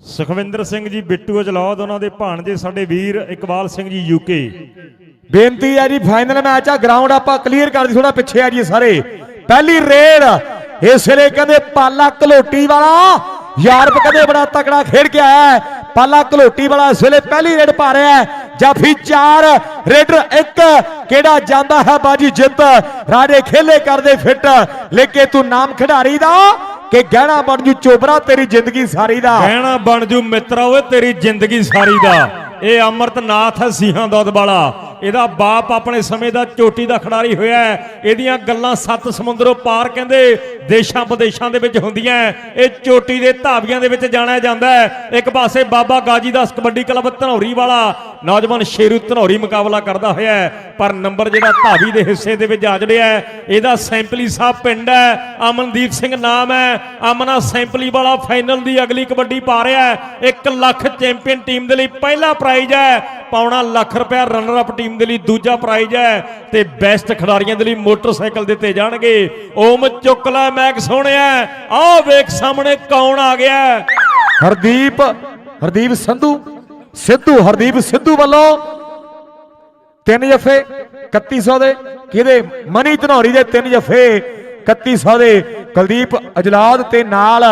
ਸੁਖਵਿੰਦਰ ਸਿੰਘ ਜੀ, ਬਿੱਟੂ ਜਲੌਦ ਉਹਨਾਂ ਦੇ ਭਾਣਜੇ, ਸਾਡੇ ਵੀਰ ਇਕਬਾਲ ਸਿੰਘ ਜੀ ਯੂਕੇ ਬੇਨਤੀ ਹੈ ਜੀ ਫਾਈਨਲ ਮੈਚ ਆ ਗਰਾਊਂਡ ਆਪਾਂ ਕਲੀਅਰ ਕਰ ਦੀ ਥੋੜਾ ਪਿੱਛੇ ਆ ਜੀ ਸਾਰੇ। ਪਹਿਲੀ ਰੇਡ ਇਸ ਵੇਲੇ ਕਹਿੰਦੇ ਪਾਲਾ ਘਲੋਟੀ ਵਾਲਾ, ਯਾਰਪ ਕਹਿੰਦੇ ਬੜਾ ਤਕੜਾ ਖੇਡ ਕੇ ਆਇਆ ਪਾਲਾ ਘਲੋਟੀ ਵਾਲਾ ਇਸ ਵੇਲੇ ਪਹਿਲੀ ਰੇਡ ਪਾ ਰਿਹਾ ਹੈ। ਜਾਫੀ 4 ਰੇਡਰ 1 ਕਿਹੜਾ ਜਾਂਦਾ ਹੈ ਬਾਜੀ ਜਿੱਤ? ਰਾਜੇ ਖੇਲੇ ਕਰਦੇ ਫਿੱਟ ਲੇਕੇ ਤੂੰ ਨਾਮ ਖਿਡਾਰੀ ਦਾ ਕਿ ਗਹਿਣਾ ਬਣ ਜੂ ਚੋਬਰਾ, ਤੇਰੀ ਜ਼ਿੰਦਗੀ ਸਾਰੀ ਦਾ? ਕਹਿਣਾ ਬਣ ਜੂ ਮਿੱਤਰਾ ਓਏ, ਤੇਰੀ ਜ਼ਿੰਦਗੀ ਸਾਰੀ ਦਾ। ਇਹ ਅਮਰਤਨਾਥ ਹੈ ਸੀਹਾਂ ਦੋਦ ਵਾਲਾ ਇਹਦਾ ਬਾਪ ਆਪਣੇ ਸਮੇਂ ਦਾ ਚੋਟੀ ਦਾ ਖਿਡਾਰੀ ਹੋਇਆ ਇਹਦੀਆਂ ਗੱਲਾਂ ਸੱਤ ਸਮੁੰਦਰੋਂ ਪਾਰ ਕਹਿੰਦੇ ਦੇਸ਼ਾਂ ਵਿਦੇਸ਼ਾਂ ਦੇ ਵਿੱਚ ਹੁੰਦੀਆਂ ਇਹ ਚੋਟੀ ਦੇ ਧਾਵੀਆਂ ਦੇ ਵਿੱਚ ਜਾਣਿਆ ਜਾਂਦਾ ਹੈ। ਇੱਕ ਪਾਸੇ ਬਾਬਾ ਗਾਜੀ ਦਾਸ ਕਬੱਡੀ ਕਲੱਬ ਧਨੌਰੀ ਵਾਲਾ ਨੌਜਵਾਨ ਸ਼ੇਰੂ ਧਨੌਰੀ ਮੁਕਾਬਲਾ ਕਰਦਾ ਹੋਇਆ ਪਰ ਨੰਬਰ ਜਿਹੜਾ ਧਾਵੀ ਦੇ ਹਿੱਸੇ ਦੇ ਵਿੱਚ ਆ ਜੜਿਆ ਇਹਦਾ ਸੈਂਪਲੀ ਸਾਹਿਬ ਪਿੰਡ ਹੈ। ਅਮਨਦੀਪ ਸਿੰਘ ਨਾਮ ਹੈ। ਅਮਨਾ ਸੈਂਪਲੀ ਵਾਲਾ ਫਾਈਨਲ ਦੀ ਅਗਲੀ ਕਬੱਡੀ ਪਾ ਰਿਹਾ ਹੈ। 1 ਲੱਖ ਚੈਂਪੀਅਨ ਟੀਮ ਦੇ ਲਈ ਪਹਿਲਾ ਪ੍ਰਾਈਜ਼ ਹੈ। ਪਾਉਣਾ ਲੱਖ ਰੁਪਇਆ ਰਨਰ ਅਪ ਟੀਮ ਦੇ ਲਈ ਦੂਜਾ ਪ੍ਰਾਈਜ਼ ਹੈ ਤੇ ਬੈਸਟ ਖਿਡਾਰੀਆਂ ਦੇ ਲਈ ਮੋਟਰਸਾਈਕਲ ਦਿੱਤੇ ਜਾਣਗੇ। ਓਮ ਚੁੱਕ ਲੈ ਮੈਕ ਸੋਹਣਿਆ। ਆਹ ਵੇਖ ਸਾਹਮਣੇ ਕੌਣ ਆ ਗਿਆ? ਹਰਦੀਪ ਹਰਦੀਪ ਸੰਧੂ, ਸਿੱਧੂ, ਹਰਦੀਪ ਸਿੱਧੂ ਵੱਲੋਂ ਤਿੰਨ ਜਫੇ 3100 ਦੇ, ਕਿਹਦੇ? ਮਨੀ ਧਨੌਰੀ ਦੇ ਤਿੰਨ ਜਫੇ 3100 ਦੇ। ਕੁਲਦੀਪ ਅਜਲਾਦ ਤੇ ਨਾਲ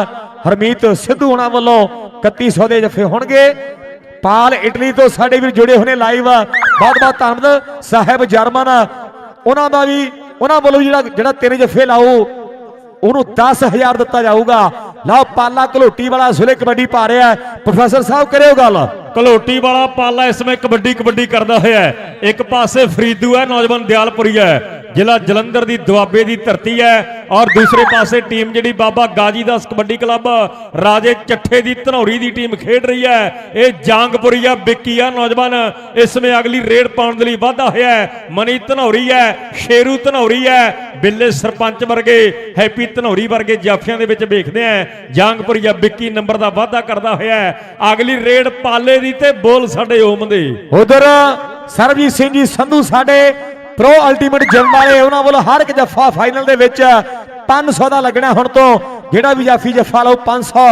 ਹਰਮੀਤ ਸਿੱਧੂ ਹੋਣਾ ਵੱਲੋਂ 3100 ਦੇ ਜਫੇ ਹੋਣਗੇ। ਪਾਲ ਇਟਲੀ ਤੋਂ ਸਾਡੇ ਵੀਰ ਜੁੜੇ ਹੋਏ ਲਾਈਵ ਬਹੁਤ ਬਹੁਤ ਧੰਨਵਾਦ ਸਾਹਿਬ ਜਰਮਨ, ਉਹਨਾਂ ਦਾ ਵੀ, ਉਹਨਾਂ ਵੱਲੋਂ ਜਿਹੜਾ ਜਿਹੜਾ ਤਿੰਨ ਜਫੇ ਲਾਓ, ਉਹਨੂੰ 10000 ਦਿੱਤਾ ਜਾਊਗਾ। ਲਓ ਪਾਲਾ ਕਲੋਟੀ ਵਾਲਾ ਇਸ ਵੇਲੇ ਕਬੱਡੀ ਪਾ ਰਿਹਾ ਪ੍ਰੋਫੈਸਰ ਸਾਹਿਬ, ਕਰਿਓ ਗੱਲ। ਕਲੋਟੀ ਵਾਲਾ ਪਾਲਾ ਇਸ ਸਮੇਂ ਕਬੱਡੀ ਕਬੱਡੀ ਕਰਦਾ ਹੋਇਆ ਇੱਕ ਪਾਸੇ ਫਰੀਦੂ ਹੈ, ਨੌਜਵਾਨ ਦਿਆਲਪੁਰੀ ਹੈ। ਜ਼ਿਲ੍ਹਾ ਜਲੰਧਰ ਦੀ ਦੁਆਬੇ ਦੀ ਧਰਤੀ ਹੈ ਔਰ ਦੂਸਰੇ ਪਾਸੇ ਟੀਮ ਜਿਹੜੀ ਬਾਬਾ ਗਾਜੀ ਦਾਸ ਕਬੱਡੀ ਕਲੱਬ, ਰਾਜੇ ਚੱਠੇ ਦੀ ਧਨੌਰੀ ਦੀ ਟੀਮ ਖੇਡ ਰਹੀ ਹੈ। ਇਹ ਜਾਂਗਪੁਰੀਆ ਵਿੱਕੀ ਆ ਨੌਜਵਾਨ। ਇਸ ਸਮੇਂ ਅਗਲੀ ਰੇਡ ਪਾਉਣ ਦੇ ਲਈ ਵਾਧਾ ਹੋਇਆ ਹੈ। ਮਨੀ ਧਨੌਰੀ ਹੈ, ਸ਼ੇਰੂ ਧਨੌਰੀ ਹੈ। ਬਿੱਲੇ ਸਰਪੰਚ ਵਰਗੇ, ਹੈਪੀ ਧਨੌਰੀ ਵਰਗੇ ਜਾਫੀਆਂ ਦੇ ਵਿੱਚ ਵੇਖਦੇ ਆ ਜਾਂਗਪੁਰੀਆ ਵਿੱਕੀ ਨੰਬਰ ਦਾ ਵਾਧਾ ਕਰਦਾ ਹੋਇਆ ਹੈ। ਅਗਲੀ ਰੇਡ ਪਾਲੇ ਦੀ ਤੇ ਬੋਲ ਸਾਡੇ ਓਮ ਦੇ। ਉਧਰ ਸਰਬਜੀਤ ਸਿੰਘ ਜੀ, ਸੰਧੂ ਸਾਡੇ ਪ੍ਰੋ ਅਲਟੀਮੇਟ ਜਿਮ ਵਾਲੇ, ਉਹਨਾਂ ਵੱਲੋਂ ਹਰ ਇੱਕ ਜੱਫਾ ਫਾਈਨਲ ਦੇ ਵਿੱਚ 500 ਦਾ ਲੱਗਣਾ ਹੁਣ ਤੋਂ। ਜਿਹੜਾ ਵੀ ਜਾਫੀ ਜੱਫਾ ਲਾਓ 500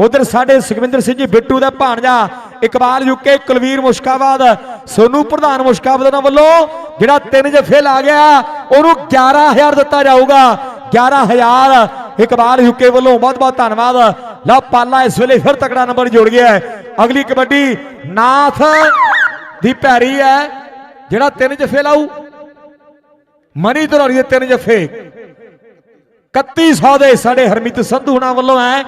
ਉਧਰ ਸਾਡੇ ਸੁਖਵਿੰਦਰ ਸਿੰਘ ਜੀ ਬਿੱਟੂ ਦਾ ਭਾਣਜਾ, ਇਕਬਾਲ ਯੁਕੇ ਕੁਲਵੀਰ ਮੁਸ਼ਕਾਬਾਦ, ਸੋਨੂ ਪ੍ਰਧਾਨ ਮੁਸ਼ਕਾਬਾਦ ਉਹਨਾਂ ਵੱਲੋਂ ਜਿਹੜਾ ਤਿੰਨ ਜੱਫੇ ਲਾ ਗਿਆ, ਉਹਨੂੰ 11000 ਦਿੱਤਾ ਜਾਊਗਾ। 11000 ਇਕਬਾਲ ਯੂਕੇ ਵੱਲੋਂ। ਬਹੁਤ ਬਹੁਤ ਧੰਨਵਾਦ। ਲਓ, ਪਾਲਾ ਇਸ ਵੇਲੇ ਫਿਰ ਤਕੜਾ ਨੰਬਰ ਜੋੜ ਗਿਆ ਅਗਲੀ ਕਬੱਡੀ ਨਾਥ ਦੀ ਭੈਰੀ ਹੈ। ਜਿਹੜਾ ਤਿੰਨ ਜਫੇ ਲਾਊ ਮਨੀ ਧਰੋਰੀ ਦੇ ਤਿੰਨ ਜਫੇ। 3100 ਦੇ ਸਾਡੇ ਹਰਮਿਤ ਸੰਧੂ ਹੁਣਾਂ ਵੱਲੋਂ ਹੈ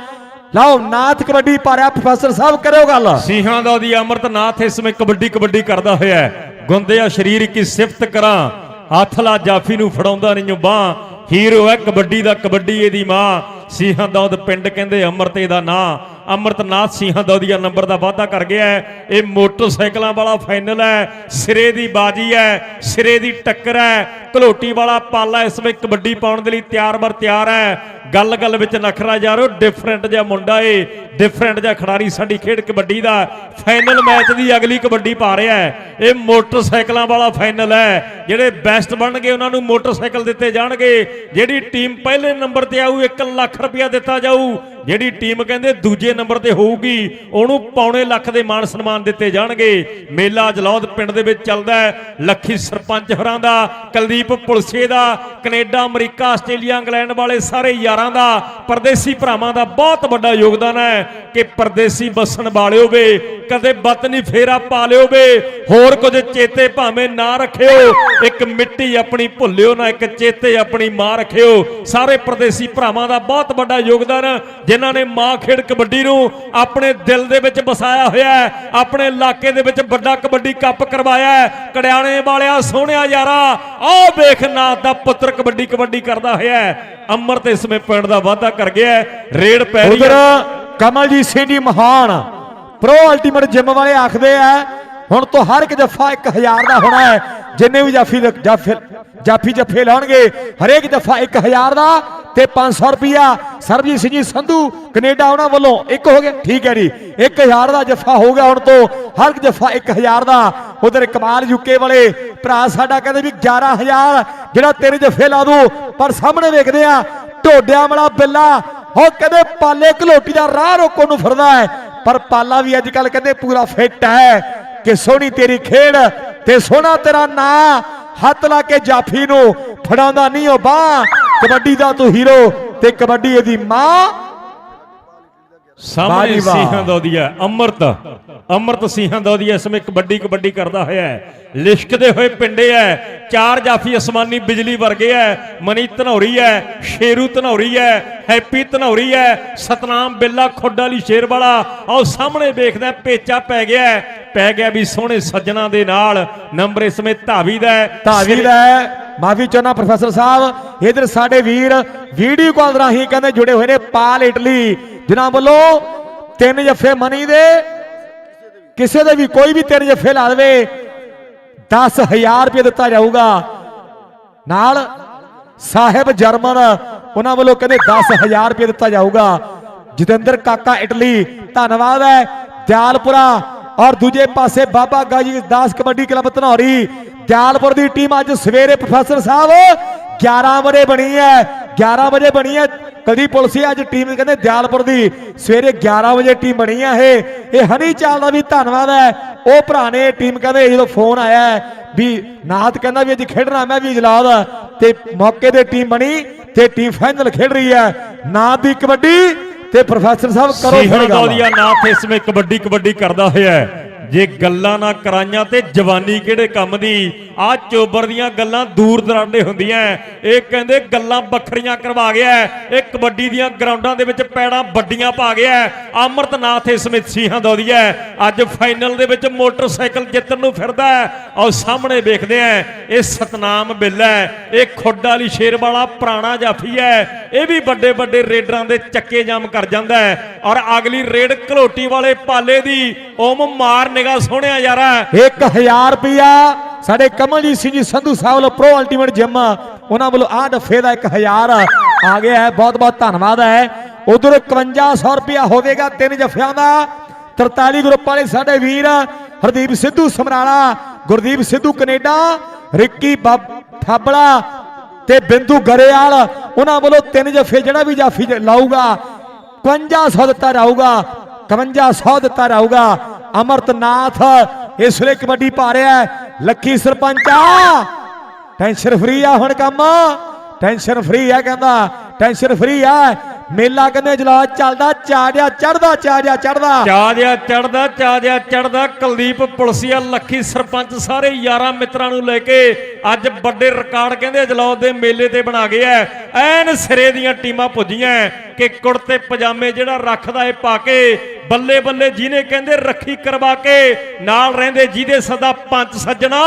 ਲਓ, ਨਾਥ ਕਬੱਡੀ ਪਾਰਿਆ, ਪ੍ਰੋਫੈਸਰ ਸਾਹਿਬ, ਕਰਿਓ ਗੱਲ। ਸਿੰਘਾਂ ਦਾ ਦੀ ਅਮਰਤਨਾਥ ਇਸ ਸਮੇਂ ਕਬੱਡੀ ਕਬੱਡੀ ਕਰਦਾ ਹੋਇਆ ਹੈ ਗੁੰਦਿਆ ਸ਼ਰੀਰ ਕੀ ਸਿਫਤ ਕਰਾਂ। ਹੱਥ ਲਾ ਜਾਫੀ ਨੂੰ ਫੜਾਉਂਦਾ ਨਹੀਂ ਬਾਹ। ਹੀਰੋ ਹੈ ਕਬੱਡੀ ਦਾ ਕਬੱਡੀ ਇਹਦੀ ਮਾਂ। ਸਿੰਘਾਂ ਦੌਦ ਪਿੰਡ ਕਹਿੰਦੇ ਅਮਰਤੇ ਦਾ ਨਾਂ। ਅਮਰਤਨਾਥ ਸਿੰਘਾਂ ਦੌਦੀਆ ਨੰਬਰ ਦਾ ਵਾਅਦਾ ਕਰ ਗਿਆ ਹੈ। ਇਹ ਮੋਟਰਸਾਈਕਲਾਂ ਵਾਲਾ ਫਾਈਨਲ ਹੈ, ਸਿਰੇ ਦੀ ਬਾਜੀ ਹੈ, ਸਿਰੇ ਦੀ ਟੱਕਰ ਹੈ, ਘਲੋਟੀ ਵਾਲਾ ਪਾਲਾ ਇਸ ਵਿੱਚ ਕਬੱਡੀ ਪਾਉਣ ਦੇ ਲਈ ਤਿਆਰ ਬਰ ਤਿਆਰ ਹੈ। ਗੱਲ ਗੱਲ ਵਿੱਚ ਨਖਰਾ ਜਾ ਰਿਹਾ ਡਿਫਰੈਂਟ ਜਿਹਾ ਮੁੰਡਾ ਏ ਡਿਫਰੈਂਟ ਜਿਹਾ ਖਿਡਾਰੀ ਸਾਡੀ ਖੇਡ ਕਬੱਡੀ ਦਾ। ਫਾਈਨਲ ਮੈਚ ਦੀ ਅਗਲੀ ਕਬੱਡੀ ਪਾ ਰਿਹਾ ਹੈ। ਇਹ ਮੋਟਰਸਾਈਕਲਾਂ ਵਾਲਾ ਫਾਈਨਲ ਹੈ। ਜਿਹੜੇ ਬੈਸਟ ਬਣਨਗੇ ਉਹਨਾਂ ਨੂੰ ਮੋਟਰਸਾਈਕਲ ਦਿੱਤੇ ਜਾਣਗੇ। ਜਿਹੜੀ ਟੀਮ ਪਹਿਲੇ ਨੰਬਰ ਤੇ ਆਊ 1 ਲੱਖ ਰੁਪਇਆ ਦਿੱਤਾ ਜਾਊ। ਜਿਹੜੀ ਟੀਮ ਕਹਿੰਦੇ ਦੂਜੇ ਨੰਬਰ ਤੇ ਹੋਊਗੀ। ਉਹਨੂੰ ਪੌਣੇ ਲੱਖ ਦੇ ਮਾਣ ਸਨਮਾਨ ਦਿੱਤੇ ਜਾਣਗੇ। ਮੇਲਾ ਜਲੌਦ ਪਿੰਡ ਦੇ ਵਿੱਚ ਚੱਲਦਾ ਹੈ। ਲੱਖੀ ਸਰਪੰਚ ਹੋਰਾਂ ਦਾ, ਕੁਲਦੀਪ ਪੁਲਸੇ ਦਾ, ਕੈਨੇਡਾ, ਅਮਰੀਕਾ, ਆਸਟ੍ਰੇਲੀਆ, ਇੰਗਲੈਂਡ ਵਾਲੇ ਸਾਰੇ ਯਾਰਾਂ ਦਾ, ਪਰਦੇਸੀ ਭਰਾਵਾਂ ਦਾ ਬਹੁਤ ਵੱਡਾ ਯੋਗਦਾਨ ਹੈ ਕਿ ਪਰਦੇਸੀ ਬਸਣ ਵਾਲਿਓ ਵੇ ਕਦੇ ਬਤ ਨਹੀਂ ਫੇਰਾ ਪਾ ਲਿਓ ਵੇ ਹੋਰ ਕੁਝ ਚੇਤੇ ਭਾਵੇਂ ਨਾ ਰੱਖਿਓ। ਇੱਕ ਮਿੱਟੀ ਆਪਣੀ ਭੁੱਲਿਓ ਨਾ, ਇੱਕ ਚੇਤੇ ਆਪਣੀ ਮਾਂ ਰੱਖਿਓ। ਸਾਰੇ ਪ੍ਰਦੇਸੀ ਭਰਾਵਾਂ ਦਾ ਬਹੁਤ ਵੱਡਾ ਯੋਗਦਾਨ, ਜਿਨ੍ਹਾਂ ਨੇ ਮਾਂ ਖੇਡ ਕਬੱਡੀ ਨੂੰ ਆਪਣੇ ਦਿਲ ਦੇ ਵਿੱਚ ਵਸਾਇਆ ਹੋਇਆ ਹੈ, ਆਪਣੇ ਇਲਾਕੇ ਦੇ ਵਿੱਚ ਵੱਡਾ ਕਬੱਡੀ ਕੱਪ ਕਰਵਾਇਆ ਹੈ। ਕੜਿਆਣੇ ਵਾਲਿਆ, ਸੋਹਣਿਆ ਯਾਰਾ, ਆਹ ਵੇਖ ਨਾਥ ਦਾ ਪੁੱਤਰ ਕਬੱਡੀ ਕਬੱਡੀ ਕਰਦਾ ਹੋਇਆ ਹੈ। ਅਮਰਤ ਇਸ ਸਮੇਂ ਪਿੰਡ ਦਾ ਵਾਅਦਾ ਕਰ ਗਿਆ ਹੈ। ਰੇਡ ਪੈ ਰਹੀ ਉਧਰ ਕਮਲਜੀਤ ਸਿੰਘ ਜੀ ਮਹਾਨ ਪ੍ਰੋ ਅਲਟੀਮੇਟ ਜਿਮ ਵਾਲੇ ਆਖਦੇ ਆ ਹੁਣ ਤੋਂ ਹਰ ਇੱਕ ਜੱਫਾ 1000 ਦਾ ਹੋਣਾ ਹੈ। ਜਿੰਨੇ ਵੀ ਜਾਫੀ ਜਾਫੀ ਜੱਫੇ ਲਾਉਣਗੇ ਹਰੇਕ ਜੱਫਾ 1000 ਦਾ ਤੇ 500 ਰੁਪਿਆ ਸਰਬਜੀਤ ਸਿੰਘ ਜੀ, ਸੰਧੂ, ਕੈਨੇਡਾ ਉਹਨਾਂ ਵੱਲੋਂ ਇੱਕ ਹੋ ਗਿਆ। ਠੀਕ ਹੈ ਜੀ। 1000 ਦਾ ਜੱਫਾ ਹੋ ਗਿਆ ਹੁਣ ਤੋਂ। ਹਰ ਇੱਕ ਜੱਫਾ 1000 ਦਾ। ਉਧਰ ਕਮਾਲ ਯੂਕੇ ਵਾਲੇ ਭਰਾ ਸਾਡਾ ਕਹਿੰਦੇ ਵੀ 11000 ਜਿਹੜਾ ਤੇਰੇ ਜੱਫੇ ਲਾ ਦੂ ਪਰ ਸਾਹਮਣੇ ਵੇਖਦੇ ਆ, ਢੋਡਿਆਂ ਵਾਲਾ ਬਿੱਲਾ ਹੋ ਕਹਿੰਦੇ ਪਾਲੇ ਘਲੋਟੀ ਦਾ ਰਾਹ ਰੋਕਣ ਨੂੰ ਫਿਰਦਾ ਹੈ। ਪਰ ਪਾਲਾ ਵੀ ਅੱਜ ਕੱਲ ਕਹਿੰਦੇ ਪੂਰਾ ਫਿੱਟ ਹੈ। ਕਿ ਸੋਹਣੀ ਤੇਰੀ ਖੇਡ ਤੇ ਸੋਹਣਾ ਤੇਰਾ ਨਾਂ ਹੱਥ ਲਾ ਕੇ ਜਾਫੀ ਨੂੰ ਫੜਾਉਂਦਾ ਨਹੀਂ ਉਹ ਬਾਹ। ਕਬੱਡੀ ਦਾ ਤੂੰ ਹੀਰੋ ਤੇ ਕਬੱਡੀ ਇਹਦੀ ਮਾਂ ਸਾਹਮਣੇ। ਸਿੰਘਾਂ ਦੋਦੀਆ ਅੰਮ੍ਰਿਤ ਅੰਮ੍ਰਿਤ ਸਿੰਘਾਂ ਦੋਦੀਆ ਇਸ ਸਮੇਂ ਕਬੱਡੀ ਕਬੱਡੀ ਕਰਦਾ ਹੋਇਆ ਹੈ ਲਿਸ਼ਕਦੇ ਹੋਏ ਪਿੰਡੇ ਹੈ ਚਾਰ ਜਾਫੀ ਅਸਮਾਨੀ ਬਿਜਲੀ ਵਰਗੇ ਹੈ ਮਨੀ ਧਨੌਰੀ ਹੈ ਸ਼ੇਰੂ ਧਨੌਰੀ ਹੈ ਹੈਪੀ ਧਨੌਰੀ ਹੈ ਸਤਨਾਮ ਬਿੱਲਾ ਖੁੱਡ ਵਾਲੀ ਸ਼ੇਰ ਵਾਲਾ ਆਓ ਸਾਹਮਣੇ ਵੇਖਦਾ ਪੇਚਾ ਪੈ ਗਿਆ ਹੈ। ਪੈ ਗਿਆ ਵੀ ਸੋਹਣੇ ਸੱਜਣਾ ਦੇ ਨਾਲ ਨੰਬਰ ਇਸ ਸਮੇਂ ਧਾਵੀ ਦਾ। ਧਾਵੀ ਦਾ ਮਾਫੀ ਚਾਹੁੰਦਾ ਪ੍ਰੋਫੈਸਰ ਸਾਹਿਬ ਇਧਰ ਸਾਡੇ ਵੀਰ ਵੀਡੀਓ ਕਾਲ ਰਾਹੀਂ ਕਹਿੰਦੇ ਜੁੜੇ ਹੋਏ ਨੇ ਪਾਲ ਇਟਲੀ ਜਿਨ੍ਹਾਂ ਵੱਲੋਂ ਤਿੰਨ ਜੱਫੇ ਮਨੀ ਦੇ, ਕਿਸੇ ਦੇ ਵੀ ਕੋਈ ਵੀ ਤਿੰਨ ਜੱਫੇ ਲਾ ਦੇਵੇ 10000 ਰੁਪਏ ਦਿੱਤਾ ਜਾਊਗਾ। ਨਾਲ ਸਾਹਿਬ ਜਰਮਨ, ਉਹਨਾਂ ਵੱਲੋਂ ਕਹਿੰਦੇ 10000 ਰੁਪਏ ਦਿੱਤਾ ਜਾਊਗਾ। ਜਤਿੰਦਰ ਕਾਕਾ, ਇਟਲੀ, ਧੰਨਵਾਦ ਹੈ। ਦਿਆਲਪੁਰਾ ਔਰ ਦੂਜੇ ਪਾਸੇ ਬਾਬਾ ਗਾਜੀ ਦਾਸ ਕਬੱਡੀ ਕਲੱਬ ਧਨੌਰੀ। ਦਿਆਲਪੁਰ ਦੀ ਟੀਮ ਅੱਜ ਸਵੇਰੇ ਪ੍ਰੋਫੈਸਰ ਸਾਹਿਬ 11 ਵਜੇ ਬਣੀ ਹੈ। 11 ਵਜੇ ਬਣੀ ਹੈ। ਕਦੀ ਪੁਲਿਸ ਅੱਜ ਟੀਮ ਕਹਿੰਦੇ ਦਿਆਲਪੁਰ ਦੀ। ਸਵੇਰੇ 11 ਵਜੇ ਟੀਮ ਬਣੀ ਹੈ ਇਹ। ਇਹ ਹਨੀ ਚਾਲ ਦਾ ਵੀ ਧੰਨਵਾਦ ਹੈ। ਉਹ ਭਰਾ ਨੇ ਟੀਮ ਕਹਿੰਦੇ ਜਦੋਂ ਫੋਨ ਆਇਆ ਵੀ ਨਾਥ ਕਹਿੰਦਾ ਵੀ ਅੱਜ ਖੇਡਣਾ ਮੈਂ ਵੀ ਜਲਾਦ ਤੇ ਮੌਕੇ ਤੇ ਟੀਮ ਬਣੀ ਤੇ ਟੀਮ ਫਾਈਨਲ ਖੇਡ ਰਹੀ ਹੈ। ਨਾਥ ਦੀ ਕਬੱਡੀ ਤੇ ਪ੍ਰੋਫੈਸਰ ਸਾਹਿਬ ਕਰੋ ਫਿਰ ਗੱਲ। ਦੌਦੀਆ ਨਾਥ ਇਸ ਸਮੇਂ ਕਬੱਡੀ ਕਬੱਡੀ ਕਰਦਾ ਹੋਇਆ ਹੈ। ਜੇ ਗੱਲਾਂ ਨਾ ਕਰਾਈਆਂ ਤੇ ਜਵਾਨੀ ਕਿਹੜੇ ਕੰਮ ਦੀ? ਆ ਚੋਬਰ ਦੀਆਂ ਗੱਲਾਂ ਦੂਰ ਦਰਾਡੇ ਹੁੰਦੀਆਂ ਇਹ ਕਹਿੰਦੇ ਗੱਲਾਂ ਵੱਖਰੀਆਂ ਕਰਵਾ ਗਿਆ ਇਹ ਕਬੱਡੀ ਦੀਆਂ ਗਰਾਊਂਡਾਂ ਦੇ ਵਿੱਚ ਪੈੜਾਂ ਵੱਡੀਆਂ ਪਾ ਗਿਆ ਹੈ। ਅਮਰਤਨਾਥ ਇਸ ਸਿੰਘਾਂ ਦੌਦੀਆ ਅੱਜ ਫਾਈਨਲ ਦੇ ਵਿੱਚ ਮੋਟਰਸਾਈਕਲ ਜਿੱਤਣ ਨੂੰ ਫਿਰਦਾ ਹੈ ਆਓ ਸਾਹਮਣੇ ਵੇਖਦੇ ਆ ਇਹ ਸਤਨਾਮ ਬਿੱਲਾ ਹੈ ਇਹ ਖੁੱਡ ਵਾਲੀ ਸ਼ੇਰ ਵਾਲਾ ਪੁਰਾਣਾ ਜਾਫੀ ਹੈ ਇਹ ਵੀ ਵੱਡੇ ਵੱਡੇ ਰੇਡਰਾਂ ਦੇ ਚੱਕੇ ਜਾਮ ਕਰ ਜਾਂਦਾ ਹੈ ਔਰ ਅਗਲੀ ਰੇਡ ਘਲੋਟੀ ਵਾਲੇ ਪਾਲੇ ਦੀ, ਓਮ ਮਾਰ ਨਿਗਾ ਸੋਹਣਿਆ ਯਾਰਾ। 1000 ਰੁਪਿਆ ਸਾਡੇ ਕਮਲਜੀਤ ਸਿੰਘ ਜੀ, ਸੰਧੂ ਸਾਹਿਬ ਵੱਲੋਂ ਪ੍ਰੋ ਅਲਟੀਮੇਟ ਜਿਮ ਉਹਨਾਂ ਵੱਲੋਂ ਆਹ ਡੱਫੇ ਦਾ 1000 ਆ ਗਿਆ ਹੈ। ਬਹੁਤ ਬਹੁਤ ਧੰਨਵਾਦ ਹੈ। ਉਧਰ 5100 ਰੁਪਿਆ ਹੋਵੇਗਾ ਤਿੰਨ ਜੱਫਿਆਂ ਦਾ। 43 ਗਰੁੱਪ ਵਾਲੇ ਸਾਡੇ ਵੀਰ, ਹਰਦੀਪ ਸਿੱਧੂ ਸਮਰਾਲਾ, ਗੁਰਦੀਪ ਸਿੱਧੂ ਕੈਨੇਡਾ, ਰਿੱਕੀ ਬੱਬ- ਤੇ ਬਿੰਦੂ ਗਰੇਵਾਲ, ਉਹਨਾਂ ਵੱਲੋਂ ਤਿੰਨ ਜਫ਼ੇ ਜਿਹੜਾ ਵੀ ਜਾਫੀ ਜ- ਲਾਊਗਾ 5100 ਦਿੱਤਾ ਜਾਊਗਾ 5100 ਦਿੱਤਾ ਜਾਊਗਾ। ਅਮਰਤਨਾਥ, ਇਸ ਵੇਲੇ ਕਬੱਡੀ ਪਾ ਰਿਹਾ ਹੈ। ਲੱਕੀ ਸਰਪੰਚ ਆ। ਟੈਨਸ਼ਨ ਫਰੀ ਆ ਹੁਣ ਕੰਮ। ਟੈਨਸ਼ਨ ਫਰੀ ਆ ਕਹਿੰਦਾ। ਟੈਨਸ਼ਨ ਫਰੀ ਆ। ਮੇਲਾ ਕਹਿੰਦੇ ਜਲਾ ਚੱਲਦਾ, ਚਾੜਿਆ ਚੜਦਾ ਚਾੜਿਆ ਚੜਦਾ ਚਾਜਿਆ ਚੜਦਾ ਚਾਜਿਆ ਚੜਦਾ ਕੁਲਦੀਪ ਪੁਲਸੀਆ ਲੱਖੀ ਸਰਪੰਚ ਸਾਰੇ ਯਾਰਾਂ ਮਿੱਤਰਾਂ ਨੂੰ ਲੈ ਕੇ ਅੱਜ ਵੱਡੇ ਰਿਕਾਰਡ ਕਹਿੰਦੇ ਜਲੌਦ ਦੇ ਮੇਲੇ ਤੇ ਬਣਾ ਗਏ ਐ ਐਨ ਸਿਰੇ ਦੀਆਂ ਟੀਮਾਂ ਪੁੱਜੀਆਂ ਕਿ ਕੁੜਤੇ, ਪਜਾਮੇ ਜਿਹੜਾ ਰੱਖਦਾ ਏ ਪਾ ਕੇ ਬੱਲੇ ਬੱਲੇ ਜਿਹਨੇ ਕਹਿੰਦੇ ਰੱਖੀ ਕਰਵਾ ਕੇ, ਨਾਲ ਰਹਿੰਦੇ ਜਿਹਦੇ ਸਦਾ ਪੰਜ ਸੱਜਣਾ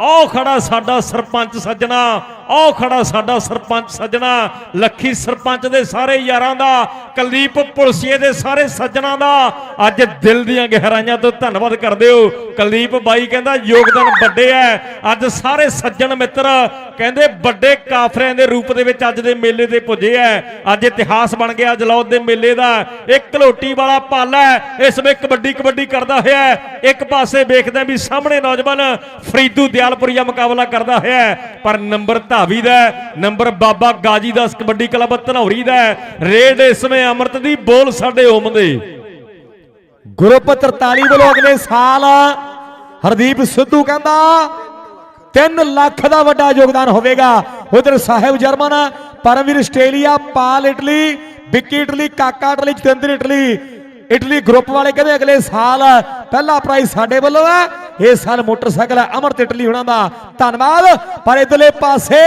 ਆਹ ਖੜਾ ਸਾਡਾ ਸਰਪੰਚ ਸੱਜਣਾ। ਆਹ ਖੜਾ ਸਾਡਾ ਸਰਪੰਚ ਸੱਜਣਾ, ਲੱਖੀ ਸਰਪੰਚ ਦੇ ਸਾਰੇ ਯਾਰਾਂ ਦਾ, ਕੁਲਦੀਪ ਪੁਲਸੀਏ ਦੇ ਸਾਰੇ ਸੱਜਣਾ ਦਾ। ਅੱਜ ਦਿਲ ਦੀਆਂ ਗਹਿਰਾਈਆਂ ਤੋਂ ਧੰਨਵਾਦ ਕਰਦੇ ਹੋ। ਕੁਲਦੀਪ ਬਾਈ ਕਹਿੰਦਾ, ਯੋਗਦਾਨ ਵੱਡੇ ਐ। ਅੱਜ ਸਾਰੇ ਸੱਜਣ ਮਿੱਤਰ ਕਹਿੰਦੇ, ਵੱਡੇ ਕਾਫਰਿਆਂ ਦੇ ਰੂਪ ਦੇ ਵਿੱਚ ਅੱਜ ਦੇ ਮੇਲੇ ਤੇ ਪੁੱਜੇ ਐ। ਅੱਜ ਇਤਿਹਾਸ ਬਣ ਗਿਆ ਜਲੌਦ ਦੇ ਮੇਲੇ ਦਾ। ਇੱਕ ਘਲੋਟੀ ਵਾਲਾ ਪਾਲਾ ਹੈ ਇਸ ਵਿੱਚ ਕਬੱਡੀ ਕਬੱਡੀ ਕਰਦਾ ਹੋਇਆ ਇੱਕ ਪਾਸੇ ਵੇਖਦੇ ਵੀ ਸਾਹਮਣੇ ਨੌਜਵਾਨ ਫਰੀਦੂ ਦਿਆਲਪੁਰੀਆ ਮੁਕਾਬਲਾ ਕਰਦਾ ਹੋਇਆ ਪਰ ਨੰਬਰ ਧਾਵੀ ਦਾ ਨੰਬਰ ਬਾਬਾ ਗਾਜੀ ਦਾ ਕਬੱਡੀ ਕਲੱਬ ਧਨੌਰੀ ਦਾ ਰੇਡ ਇਸ ਸਮੇਂ ਅਮਰਤ ਦੀ ਬੋਲ ਸਾਡੇ ਓਮ ਦੇ। ਗਰੁੱਪ 43 ਵੱਲੋਂ ਅਗਲੇ ਸਾਲ ਹਰਦੀਪ ਸਿੱਧੂ ਕਹਿੰਦਾ 3 ਲੱਖ ਦਾ ਵੱਡਾ ਯੋਗਦਾਨ ਹੋਵੇਗਾ। ਉਧਰ Sahib German, Paramvir Australia, Pal Italy, Vicky Italy, Kaka Italy, Jatinder Italy Italy group ਵਾਲੇ ਕਹਿੰਦੇ ਅਗਲੇ ਸਾਲ ਪਹਿਲਾ ਪ੍ਰਾਈਜ਼ ਸਾਡੇ ਵੱਲੋਂ ਹੈ। ਇਹ ਸਾਲ ਮੋਟਰਸਾਈਕਲ ਹੈ, ਅਮਰ ਇਟਲੀ ਹੁਣਾਂ ਦਾ। ਧੰਨਵਾਦ। ਪਰ ਇਧਰਲੇ ਪਾਸੇ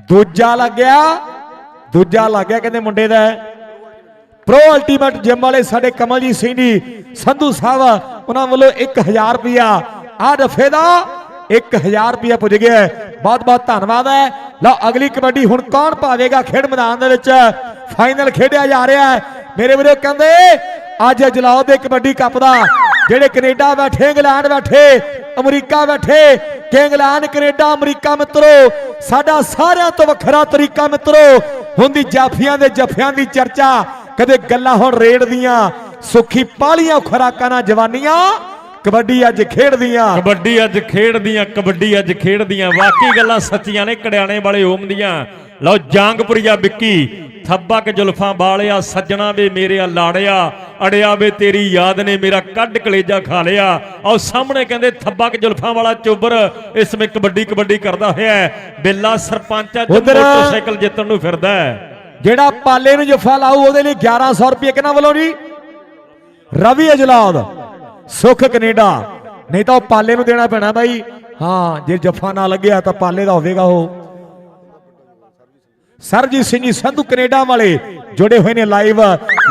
ਦੂਜਾ ਲੱਗਿਆ ਦੂਜਾ ਲੱਗਿਆ ਕਹਿੰਦੇ ਮੁੰਡੇ ਦਾ। ਹੈ। ਪ੍ਰੋ ਅਲਟੀਮੇਟ ਜਿਮ ਵਾਲੇ ਸਾਡੇ ਕਮਲਜੀਤ ਸਿੰਘ ਜੀ, ਸੰਧੂ ਸਾਹਿਬ, ਉਹਨਾਂ ਵੱਲੋਂ 1000 ਰੁਪਿਆ ਆ ਰਫੇ ਦਾ 1000 ਰੁਪਿਆ ਪੁੱਜ ਗਿਆ ਬਹੁਤ ਬਹੁਤ ਧੰਨਵਾਦ ਹੈ। ਲਓ, ਅਗਲੀ ਕਬੱਡੀ ਹੁਣ ਕੌਣ ਪਾਵੇਗਾ ਖੇਡ ਮੈਦਾਨ ਦੇ ਵਿੱਚ? ਫਾਈਨਲ ਖੇਡਿਆ ਜਾ ਰਿਹਾ ਹੈ। ਮੇਰੇ ਵੀਰੋ ਕਹਿੰਦੇ, ਅੱਜ ਜਲਾਉ ਦੇ ਕਬੱਡੀ ਕੱਪ ਦਾ ਜਿਹੜੇ ਕੈਨੇਡਾ ਬੈਠੇ, ਇੰਗਲੈਂਡ ਬੈਠੇ, ਅਮਰੀਕਾ ਬੈਠੇ, ਕਿ ਇੰਗਲੈਂਡ, ਕੈਨੇਡਾ, ਅਮਰੀਕਾ ਮਿੱਤਰੋ, ਸਾਡਾ ਸਾਰਿਆਂ ਤੋਂ ਵੱਖਰਾ ਤਰੀਕਾ ਮਿੱਤਰੋ ਹੁੰਦੀ ਜਾਫੀਆਂ ਦੇ ਜਫਿਆਂ ਦੀ ਚਰਚਾ, ਕਦੇ ਗੱਲਾਂ ਹੁਣ ਰੇਡ ਦੀਆਂ, ਸੁੱਖੀ ਪਾਲੀਆਂ ਖੁਰਾਕਾਂ ਨਾਲ ਜਵਾਨੀਆਂ, ਕਬੱਡੀ ਅੱਜ ਖੇਡਦੀਆਂ। ਕਬੱਡੀ ਅੱਜ ਖੇਡਦੀਆਂ, ਕਬੱਡੀ ਅੱਜ ਖੇਡਦੀਆਂ ਵਾਕਈ ਗੱਲਾਂ ਸੱਚੀਆਂ ਨੇ, ਕੜਿਆਣੇ ਵਾਲੇ ਓਮ ਦੀਆਂ। ਲਓ, ਜਾਂਗਪੁਰੀਆ ਵਿੱਕੀ ਥੱਬਾ ਕੇ ਜ਼ੁਲਫਾਂ ਵਾਲਿਆ ਸੱਜਣਾ ਵੇ ਮੇਰੇ ਆ ਲਾੜਿਆ ਅੜਿਆ ਵੇ ਤੇਰੀ ਯਾਦ ਨੇ ਮੇਰਾ ਕੱਢ ਕਲੇਜਾ ਖਾ ਲਿਆ। ਆਓ ਸਾਹਮਣੇ ਕਹਿੰਦੇ ਥੱਬਾ ਕੇ ਜ਼ੁਲਫਾਂ ਵਾਲਾ ਚੋਬਰ ਇਸ ਵਿੱਚ ਕਬੱਡੀ ਕਬੱਡੀ ਕਰਦਾ ਹੋਇਆ। ਬਿੱਲਾ ਸਰਪੰਚ ਉੱਧਰ- ਮੋਟਰਸਾਈਕਲ ਜਿੱਤਣ ਨੂੰ ਫਿਰਦਾ ਹੈ। ਜਿਹੜਾ ਪਾਲੇ ਨੂੰ ਜਫਾ ਲਾਊ ਉਹਦੇ ਲਈ 1100 ਰੁਪਏ ਕਿਹਨਾਂ ਵੱਲੋਂ ਜੀ? ਰਵੀ ਅਜਲਾਦ ਸੁਖ ਕੈਨੇਡਾ। ਨਹੀਂ ਤਾਂ ਉਹ ਪਾਲੇ ਨੂੰ ਦੇਣਾ ਪੈਣਾ ਬਾਈ। ਹਾਂ ਜੇ ਜਫਾ ਨਾ ਲੱਗਿਆ ਤਾਂ ਪਾਲੇ ਦਾ ਹੋਵੇਗਾ ਉਹ। ਸਰਜੀਤ ਸਿੰਘ ਜੀ ਸੰਧੂ ਕੈਨੇਡਾ ਵਾਲੇ ਜੁੜੇ ਹੋਏ ਨੇ ਲਾਈਵ।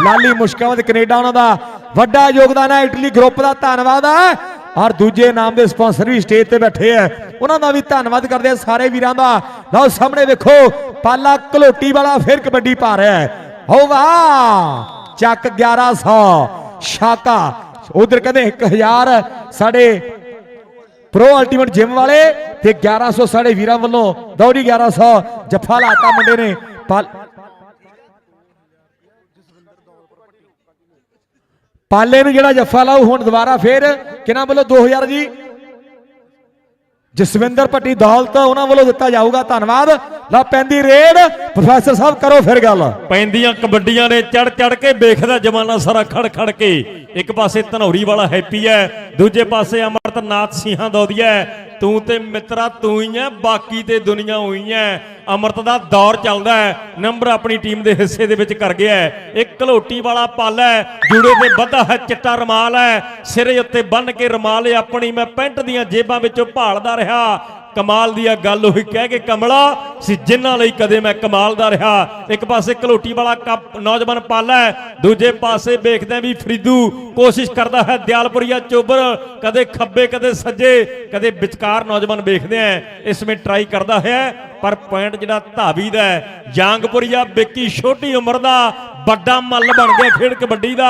ਲਾਲੀ ਮੁਸ਼ਕਾਵਤ ਕੈਨੇਡਾ ਉਹਨਾਂ ਦਾ ਵੱਡਾ ਯੋਗਦਾਨ ਹੈ, ਇਟਲੀ ਗਰੁੱਪ ਦਾ ਧੰਨਵਾਦ ਹੈ। ਔਰ ਦੂਜੇ ਨਾਮ ਦੇ ਸਪਾਂਸਰ ਵੀ ਸਟੇਜ ਤੇ ਬੈਠੇ ਆ ਉਹਨਾਂ ਦਾ ਵੀ ਧੰਨਵਾਦ ਕਰਦੇ ਆ ਸਾਰੇ ਵੀਰਾਂ ਦਾ। ਲਓ ਸਾਹਮਣੇ ਵੇਖੋ, ਪਾਲਾ ਘਲੋਟੀ ਵਾਲਾ ਫਿਰ ਕਬੱਡੀ ਪਾ ਰਿਹਾ ਹੈ। ਹੋ ਵਾਹ ਚੱਕ 1100 ਸ਼ਾਕਾ ਉਧਰ ਕਹਿੰਦੇ 1000 ਸਾਡੇ ਪ੍ਰੋ ਅਲਟੀਮੇਟ ਜਿਮ ਵਾਲੇ ਤੇ 1100 ਸਾਡੇ ਵੀਰਾਂ ਵੱਲੋਂ, ਦੌੜੀ 1100 ਜੱਫਾ ਲਾਤਾ ਮੁੰਡੇ ਨੇ। ਪਾਲੇ ਨੂੰ ਜਿਹੜਾ ਜੱਫਾ ਲਾਉ ਹੁਣ ਦੁਬਾਰਾ ਫੇਰ ਕਿਹਨਾਂ ਵੱਲੋਂ? 2000 ਜੀ। ਜਸਵਿੰਦਰ ਪੱਟੀ ਦੌਲਤ ਉਹਨਾਂ ਵੱਲੋਂ ਦਿੱਤਾ ਜਾਊਗਾ, ਧੰਨਵਾਦ। ਲਾ ਪੈਂਦੀ ਰੇਡ, ਪ੍ਰੋਫੈਸਰ ਸਾਹਿਬ ਕਰੋ ਫਿਰ ਗੱਲ। ਪੈਂਦੀਆਂ ਕਬੱਡੀਆਂ ਨੇ ਚੜ ਚੜ ਕੇ ਵੇਖਦਾ ਜਮਾਨਾ ਸਾਰਾ ਖੜ ਖੜ ਕੇ। ਇੱਕ ਪਾਸੇ ਧਨੌਰੀ ਵਾਲਾ ਹੈਪੀ ਹੈ, ਦੂਜੇ ਪਾਸੇ ਅਮਰਤਨਾਥ ਸਿੰਘਾਂ ਦੋਦੀਆ ਹੈ। ਤੂੰ ਤੇ ਮਿੱਤਰਾ, ਤੂੰ ਹੀ ਐ ਬਾਕੀ ਤੇ ਦੁਨੀਆ ਹੋਈ ਐ ਅਮਰਤ ਦਾ ਦੌਰ ਚੱਲਦਾ ਹੈ, ਨੰਬਰ ਆਪਣੀ ਟੀਮ ਦੇ ਹਿੱਸੇ ਦੇ ਵਿੱਚ ਕਰ ਗਿਆ ਹੈ। ਇੱਕ ਘਲੋਟੀ ਵਾਲਾ ਪਲ ਹੈ, ਜੂੜੇ ਤੇ ਬੱਧਾ ਹੈ, ਚਿੱਟਾ ਰਮਾਲ ਹੈ। ਸਿਰੇ ਉੱਤੇ ਬੰਨ ਕੇ ਰਮਾਲ ਆਪਣੀ ਮੈਂ ਪੈਂਟ ਦੀਆਂ ਜੇਬਾਂ ਵਿੱਚੋਂ ਭਾਲਦਾ ਰਿਹਾ। ਕਮਾਲ ਦੀ ਆ ਗੱਲ ਉਹੀ ਕਹਿ ਕੇ ਕਮਲਾ, ਸੀ ਜਿਨ੍ਹਾਂ ਲਈ ਕਦੇ ਮੈਂ ਕਮਾਲ ਦਾ ਰਿਹਾ। ਇੱਕ ਪਾਸੇ ਕਲੋਟੀ ਵਾਲਾ ਨੌਜਵਾਨ ਪਾਲਾ ਦੂਜੇ ਪਾਸੇ ਵੇਖਦੇ ਵੀ ਫਰੀਦੂ ਕੋਸ਼ਿਸ਼ ਕਰਦਾ ਹੈ, ਦਿਆਲਪੁਰੀਆ ਚੋਬਰ ਕਦੇ ਖੱਬੇ, ਕਦੇ ਸੱਜੇ, ਕਦੇ ਵਿਚਕਾਰ ਨੌਜਵਾਨ ਵੇਖਦੇ ਆ। ਇਸ ਵਿੱਚ ਟਰਾਈ ਕਰਦਾ ਹੈ ਪਰ ਪੁਆਇੰਟ ਜਿਹੜਾ ਧਾਵੀ ਦਾ ਹੈ, ਜਾਂਗਪੁਰੀਆ ਵਿੱਕੀ ਛੋਟੀ ਉਮਰ ਦਾ ਵੱਡਾ ਮੱਲ ਬਣ ਗਿਆ ਖੇਡ ਕਬੱਡੀ ਦਾ।